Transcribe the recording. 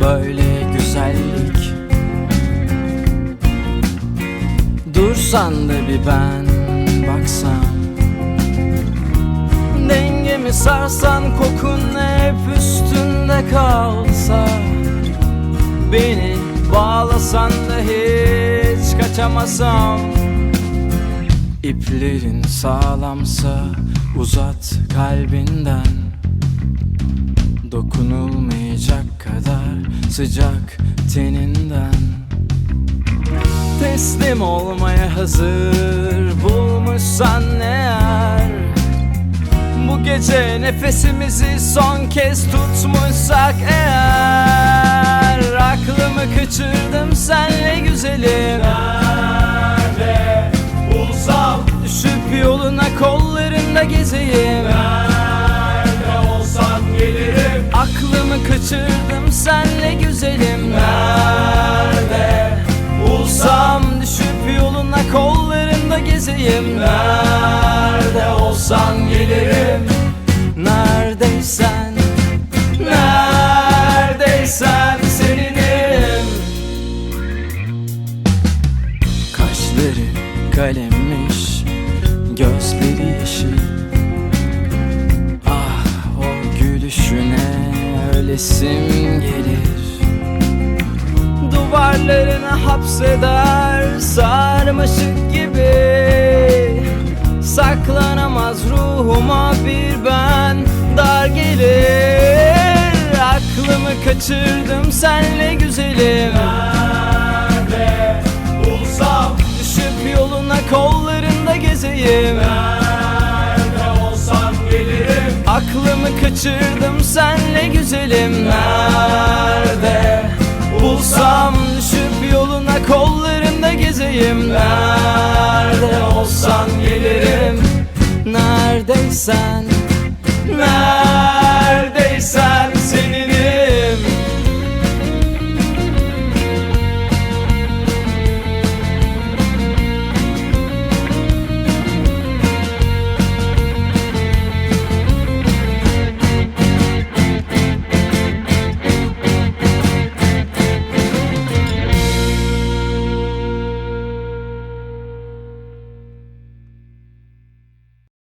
böyle güzellik. Dursan da bir ben baksam Dengemi sarsan kokun hep üstünde kalsa. Beni bağlasan da hiç kaçamasam. İplerin sağlamsa uzat kalbinden. Dokunulmayacak sıcak teninden. Teslim olmaya hazır bulmuşsan eğer Bu gece nefesimizi son kez tutmuşsak eğer Aklımı kaçırdım senle güzelim. Nerede? Bulsam Düşüp yoluna kollarında gezeyim. Nerede olsan gelirim. Neredeysen Neredeysen seninim. Kaşları kalemmiş Gözleri yeşil. Ah o gülüşüne ölesim gelir. Duvarlarını hapseder sarmaşık gibi ruhuma bir ben dar gelir. Aklımı kaçırdım senle güzelim. Nerede bulsam Düşüp yoluna kollarında gezeyim. Nerede olsam gelirim? Aklımı kaçırdım senle güzelim. Nerede bulsam Düşüp yoluna kollarında gezeyim. Nerede olsan gelirim Neredeysen Neredeysen